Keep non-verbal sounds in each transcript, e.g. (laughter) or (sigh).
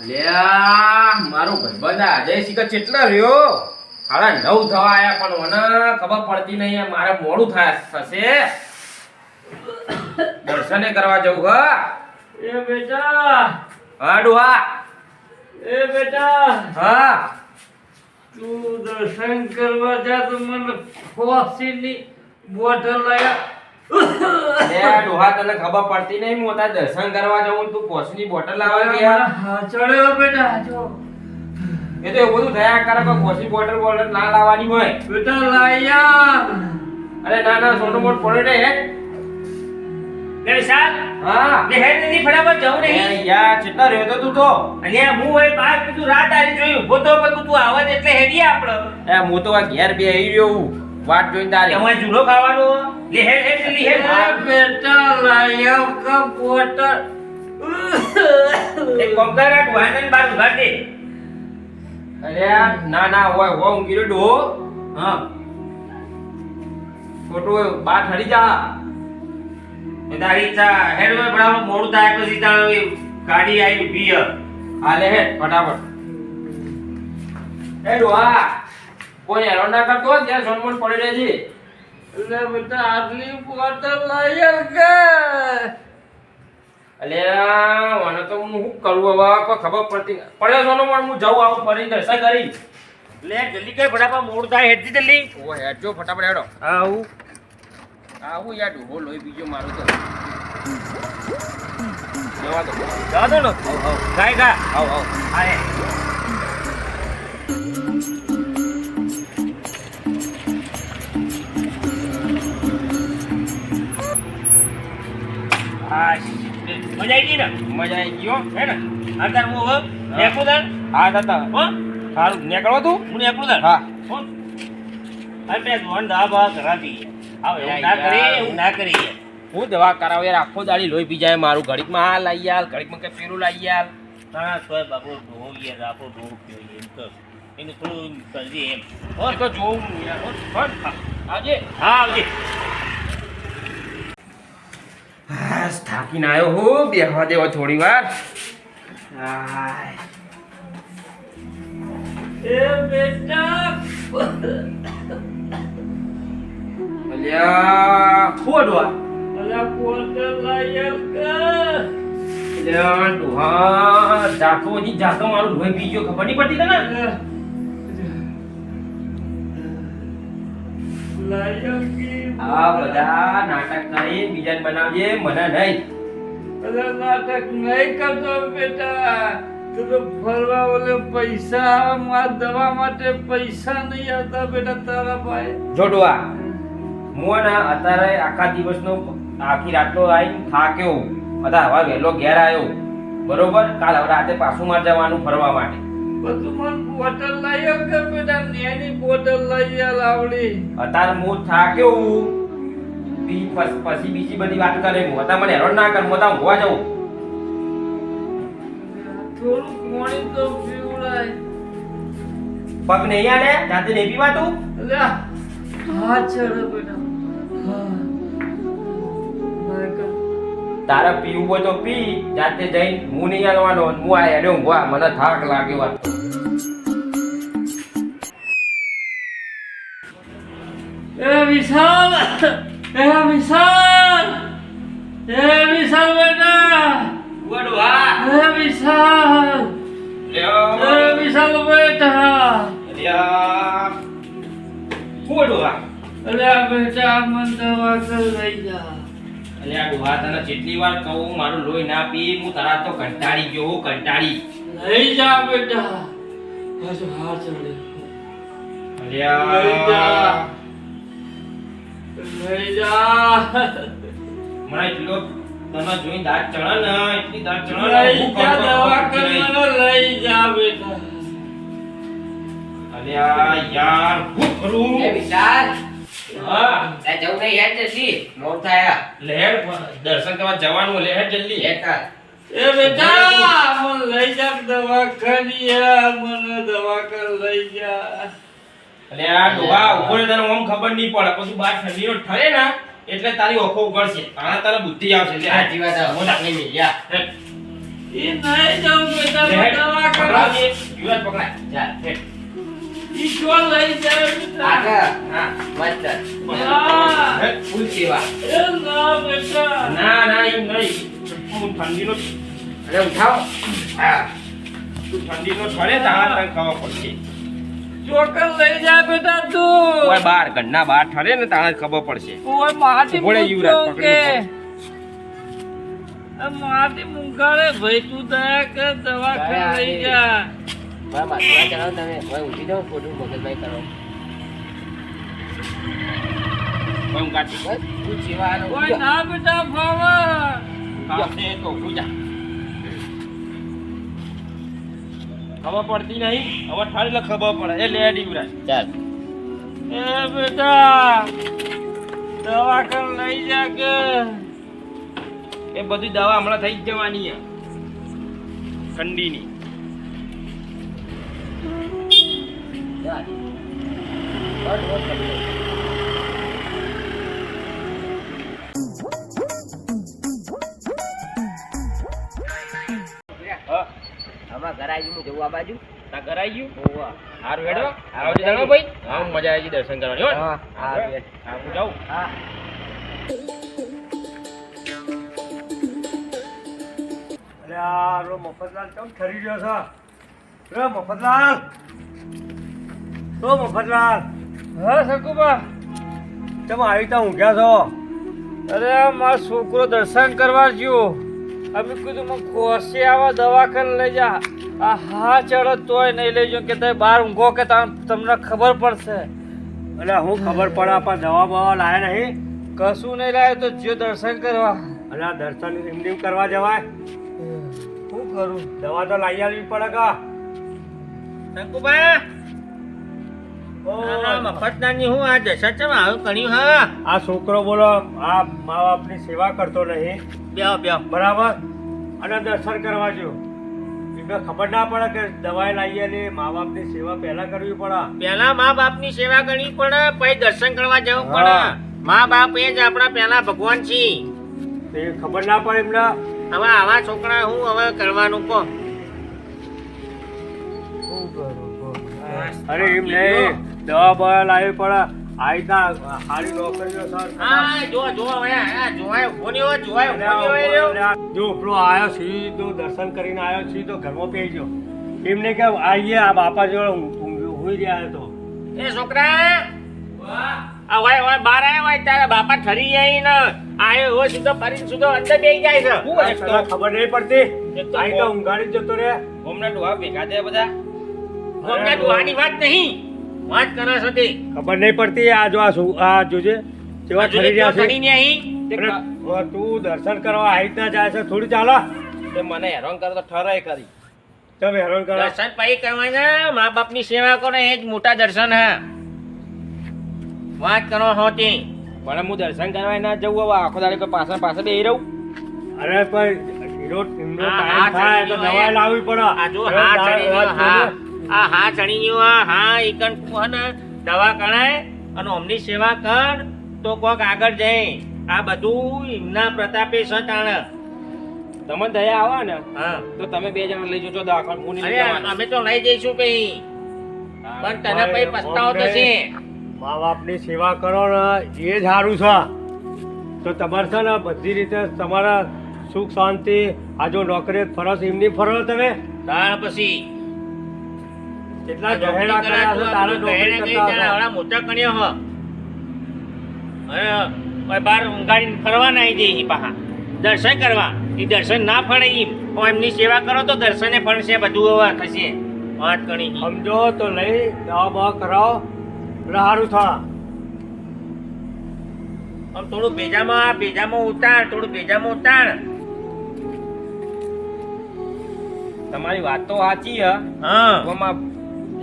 અલ્યા મારો ભાઈબંધ આજે શીખર કેટલા રહ્યો? હાડા નવ થવા આયા પણ મને ખબર પડતી નહીં મારે મોડું થાય થશે. દર્શને કરવા જવું હા. એ બેટા. હા. ડુહા એ બેટા. હા. તું દર્શન કરવા જા તો મને ખોસીની બોટલ લાયા (laughs) ડોહા તને ખબર પડતી નહીં? હું તારે દર્શન કરવા જવું તું કોસની બોટલ લાવવા ગયા? હા ચડ્યો બેટા જો. એ તો એવું બધું થયા કરે કોઈ કોસની બોટલ બોટલ ના લાવવાની હોય? બેટા લાયા. અરે ના ના સોનો મોટ પડે ને હે? લે વિશાલ હા. લે હેડ નથી ફટાફટ જવું નહીં? યાર કેટલા રહ્યો તો તું તો. અને હું હોય કીધું રાત આરી જોયું ઊભો તો પણ તું આવાજ એટલે હેડીએ આપણો. એ હું તો આ ઘેર બે આવી રહ્યો હું. વાટ જોઈ તારી. તમે જુલો ખાવાનો? લે હે જલ્દી હેડ બેટા લાયો કા એક કોમ વાનન બાર ઊભા દે. અરે ના ના હોય હો હું ગીરો ડો હા. ખોટું બાર ઠરી જા. એ તારી ચા હેડ હોય બરાબર મોડું થાય પછી તારો ગાડી આવી ઊભી હે. હાલે હે ફટાફટ. એ ડોહા. કોઈ હેરાન ના કરતો હોય ત્યાં સોનમોન પડી રહેજે લે બેટા આટલી બોટલ લઈ કે? અલ્યા મને તો હું શું કરું હવે? કોઈ ખબર પડતી પડ્યો પડ્યો પણ હું જાઉં આવું ફરી દર્શન કરી. લે જલ્દી કઈ ફટાફટ મોડ થાય હેડજી જલ્દી. ઓ હેડજો ફટાફટ હેડો. આવું. આવું યાર ડોહો લોહી બીજો મારું તો. જવા દો. જવા દો ને. ગાય ગા આવ આવ હા હે. મજા આવી ગઈ ને? મજા આવી ગયો હે. ને? હા તાર હું હવે નેકું તાર? હા દાદા. હો? સારું નીકળો તું? હું નેકું તાર? હા. હો? અરે બે ધોન દા બા કરાવી આવ એવું ના કરી એવું ના કરી હું દવા કરાવ યાર આખો દાડી લોહી પી જાય મારું ઘડીકમાં આ લઈ આલ ઘડીકમાં કે પેલું લઈ આલ ના તોય બાબુ ધોઈએ આપણો ધો પીએ એમ તો. એનું થોડું કરજે એમ. હો તો જોઉં યાર હો. આજે હા આવજે. હાસ થાકીને આવ્યો હું બેહવા દેવો થોડી વાર. એ બેટા. અલ્યા ખોડવા. અલ્યા પોટર લાયા કે અલ્યા ડોહા જાતો જી જાતો મારું લોહી પી ગયો ખબર નહીં પડતી તને? આ બધા નાટક કરી બીજાને બનાવજે મને નહીં. બધા નાટક નહીં કરતો બેટા. તું તો ફરવા ઓલે પૈસા માં દવા માટે પૈસા નહીં આવતા બેટા તારા ભાઈ. જોડવા મોના અત્યારે આખા દિવસનો આખી રાતનો આવીને થાક્યો. બધા હવે વહેલો ઘેર આવ્યો. બરોબર? કાલ હવે રાતે પાછું માર જવાનું ફરવા માટે. બધું મન બોટલ લાયો કે બેટા નેની બોટલ લઈ આલ લાવડી. અત્યારે હું થાક્યો બી પછી બીજી બધી વાત કરે હું. મને હેરાન ના કર હું અત્યારે ઊંઘવા જાઉં. થોડું પાણી તો પીવડાય. પગ નહીં આને જાતે નહીં પીવા તું હા ચડે બેટા. તારે પીવું હોય તો પી જાતે જઈને હું નહીં આવવાનો હું આ હેડે ઊંઘવા મને થાક લાગ્યો એ વિશાલ એ વિશાલ એ વિશાલ બેટા. ગોડવા હા. એ વિશાલ એ વિશાલ બેટા. લ્યો. ઉવાડો હા. અલ્યા બેટા મન તો વાસલ લઈ જા. અલ્યા ડોહા તને જેટલી વાર કહું મારું લોહી ના પી હું તારા તો કંટાળી ગયો હું કંટાળી. નહીં જા બેટા. બસ હાર ચડે. અલ્યા લઈ જા. મને એટલો તને જોઈ દાંત ચડે ને એટલી દાંત ચડે લઈ જા દવા ખબર લઈ જા બેટા. અલ્યા યાર હું રૂ એ વિશાલ. હા આ જવું નહીં યાર જલ્દી મોર થાય લેડ દર્શન કરવા જવાનું લહેર જલ્દી એકા એ બેટા મને લઈ જા દવાખાને મને દવાખાને લઈ જા અલ્યા ડોહા ઉપર તને ઓમ ખબર નહીં પડે પછી બાર ઠંડીનો ઠરે ને એટલે તારી ઓખો ઉગડશે આ તારે બુદ્ધિ આવશે લે આ જીવા છે. મોટા. નહીં, નહીં, યા. હે. ઈ નહીં જાઉં બેટા હેડ, દવા કરાવ પકડાવજે. યુવરાજ પકડાય. ચાલ હેડ. લઈ જાય બેટા હા. મસ્ત ના ફૂલ સેવા એ ના બેટા. ના ના એમ નહીં. હું ઠંડીનો અને ઉઠાવો. હા. તું ઠંડીનો છોડે તારા તને ખબર પડશે. ચોકન લઈ જા બેટા તું. ઓય બાર ઘરના બાર ઠરે ને તારે ખબર પડશે. ઓય માટી રે યુવરાજ, પકડી માટી મુંગાડે ભાઈ તું દયા કર દવા લઈ જા. માથા ચડાવો તમે હવે ઉઠી જાઓ ખોટું મગજભાઈ કરો. ઓય હું કાઢી બસ ફૂલ સેવા ઓય ના બેટા ફાવા આવશે તો પૂજા ખબર પડતી નહીં? હવે ઠરે એટલે ખબર પડે. એ લે યુવરાજ ચાલ. એ બેટા દવાખાને લઈ જા કે. એ બધી દવા હમણાં થઈ જવાની છે. ઠંડીની. આમાં ઘર આવી હું જવું આ બાજુ? તા કરાઈ ગયું? ઓવા. હારું હેડો. હા, આવજો મજા આવી. ભાઈ. હા મજા આવી દર્શન કરવાની હો. હા, હા, હા. હું જાઉં. હા. અરે આ રો મફતલાલ કેમ ઠરી ગયો છે? રે મફતલાલ! ઓ મફતલાલ. હા સકુબા તમે આવી ત્યાં ઊંઘ્યા છો? અરે મારો છોકરો દર્શન કરવા ગયો. અમે કીધું મને કોસે આવા દવાખાને લઈ જા. આ હા ચડો તોય નહીં લઈ જાઉં કે તમે બહાર ઊંઘો કે તમ- તમને ખબર પડશે. અરે હું ખબર પડે પણ દવા બવા લાયા નહીં? કશું નહીં લાવે તો જો દર્શન કરવા. અને આ દર્શન એમની કરવા જવાય? શું કરું? દવા તો લાવી આવવી પડે કા હું આ છોકરો બોલો આ મા બાપની સેવા કરતો નહીં. બરાબર? અને દર્શન કરવા જો. ખબર ના પડે કે દવાઈ લાવીએ ને મા બાપની સેવા પહેલા કરવી પડે. પેલા મા બાપની સેવા કરવી પડે પછી દર્શન કરવા જવું પડે. મા બાપ એ જ આપણા પેલા ભગવાન છે ખબર ના પડે એમને. હવે આવા છોકરા હું હવે કરવાનું કહો અરે એમ નહીં દવા બવા લાવી પડે. આ રીતના સારી નોકરીઓ સર. હા જો જો હવે જોવાય નહીં જોવાય રહ્યો. જો ઉપરો આવ્યો સીધો દર્શન કરીને આવ્યો સીધો ઘરમાં પેઈ ગયો. એમને કે આઈએ આ બાપા જોડે હોઈ રહ્યા તો. એ છોકરા આ વાય વાય બાર આયા વાય તારા બાપા ઠરી જાય ને. આયો હોય સીધો ફરીને સીધો અંદર બેસી જાય છે. ખબર નહીં પડતી? એક તો ઊંઘાડી જતો રે હમણાં ડોહા ભેગા થયા બધા. હમણાં ડોહાની વાત નહીં. વાત કરા સતી ખબર નહીં પડતી આ જો આ આ જોજે જેવા હજુ રહ્યા છે. ઠરીને અહીં. તે દર્શન કરવા આ ના જાય છે થોડી ચાલો. તે મને હેરાન કરે તો ઠરાય કરી તમે હેરાન કરો? દર્શન પાઈ કરવા ને મા બાપની સેવા કરો એ જ મોટા દર્શન હા. વાત કરો હોતી પણ હું દર્શન કરવા ના જવું હવે આખો દાડે કોઈ પાછળ પાછળ બેહી રહું? અરે પણ હીરો એમનો હા, ટાઈમ થાય તો નવા લાવવી પડે. આ જો હા ચડી હા. આ હા ચણી ગયો હા હા ઈકન હે દવા કરાય અને અમની સેવા કર તો કોક આગળ જાય આ બધું એમના પ્રતાપે છે તાણ તમે દયા આવો ને હા. તો તમે બે જણા લઈ જજો દવાખાને હું નહીં અમે તો લઈ જઈશું પછી પણ તને પછી પસ્તાવો થશે? મા બાપની સેવા કરો ને એ જ સારું છે. તો તમારે છે ને બધી રીતે તમારા સુખ શાંતિ આ જો નોકરી ફરસ એમની ફરો તમે. તાણ પછી. કેટલા ગહેડા કર્યા છે? તારે નોકરી કરતા હતા. મોટા કણ્યો હ. અને બાર ઊંઘાડીને ફરવા ના આવી જઈ પાહા. દર્શન કરવા. એ દર્શન ના ફળે એમ એમની સેવા કરો તો દર્શને ફળશે બધું હવે થશે. વાત કરી સમજો તો લઈ દવા બવા કરાવો. સારું થા આમ થોડું ભેજામાં ભેજામાં ઉતાર થોડું ભેજામાં ઉતાર. તમારી વાત તો સાચી હે. હા.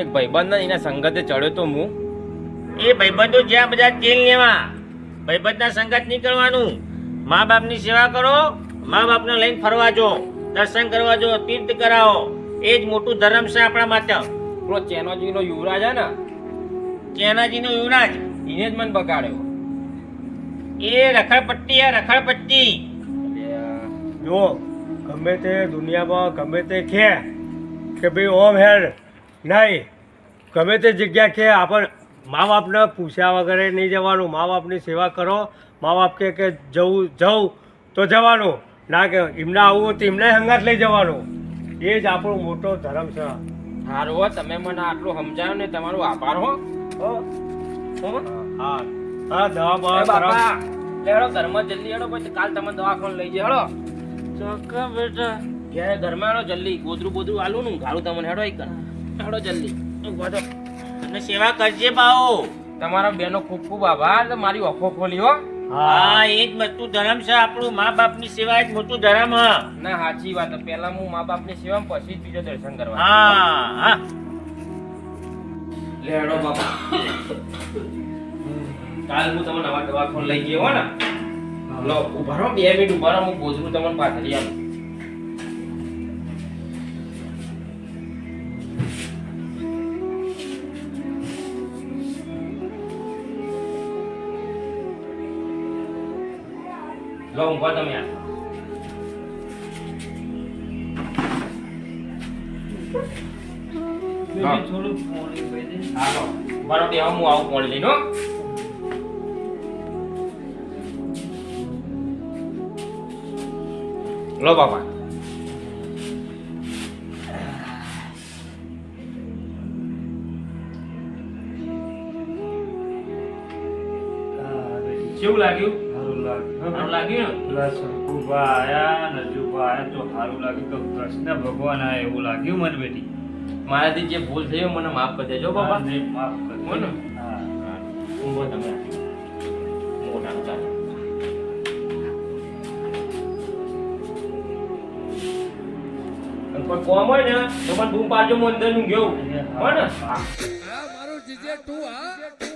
એક ભાઈબંધ એના સંગતે ચડ્યો તો હું એ ભાઈબંધો જ્યાં બધા તેલ લેવા ભાઈબંધના સંગત નહીં કરવાનું મા બાપની સેવા કરો મા બાપને લઈને ફરવા જો દર્શન કરવા જો તીર્થ કરાવો. એ જ મોટું ધર્મ છે આપણા માટે. પેલો ચેનાજીનો યુવરાજ હે ને? ચેનાજીનો યુવરાજ. એને જ મન બગાડ્યો. એ રખડપટ્ટી આ રખડપટ્ટી. જો ગમે તે દુનિયામાં ગમે તે કે કે ભાઈ ઓમ હેડ નહીં. ગમે તે જગ્યા કે આપણ મા બાપને પૂછ્યા વગર નહીં જવાનું. મા બાપની સેવા કરો. મા બાપ કે કે જવું જવું તો જવાનું. ના કે એમને આવવું તો એમને હંગાત લઈ જવાનું. એ જ આપણો મોટો ધર્મ છે. સારું હો તમે મને આટલું સમજાવ્યું ને તમારો આભાર હો. હો? હો? હા. હા દવા બવા બાપા લેડો ઘરમાં જલ્દી હેડો પછી કાલ તમે દવાખાને લઈ જાય હેડો ચોક્કસ બેટા. ઘેરે ઘરમાં હેડો જલ્દી ગોદરું બોદરું આલું નું ગાળું તમને હેડો એક હેડો જલ્દી. થો. અને સેવા કરજે બાઓ. તમારા બેનો ખૂબ ખૂબ આભાર. મારી ઓફો ખોલી હો. હા એ જ મોટું ધર્મ છે. આપણું મા બાપની સેવા એ જ મોટું ધર્મ. હ ના સાચી વાત પહેલા હું મા બાપની સેવા પછી જ બીજો દર્શન કરવા. હા હા. લેડો બાપા. કાલ હું તમને નવા દવાખાને લઈ ગયો ને લો ઊભા રહો. બે મિનિટ ઊભા રહો. હું ગોજરું તમને પાથરી આલું લો ઊંઘવા તમે આ મારો બે હું આવું પોણી લઈને હો. લો બાપા. કેવું લાગ્યું? પેલા શંકુભા આયા નજુભા આયા તો સારું લાગ્યું કે કૃષ્ણ ભગવાન આ એવું લાગ્યું મને બેટી મારાથી જે ભૂલ થઈ મને માફ કરી દેજો બાપા. હા, માફ કરજો. ને? હા. ઊંઘો તમે. મોટા ચાલો કોઈ કોમ હોય ને તો પણ બૂમ પાડજો હું અંદર ઊંઘ્યો હો. ને મારો જીજે તું હા.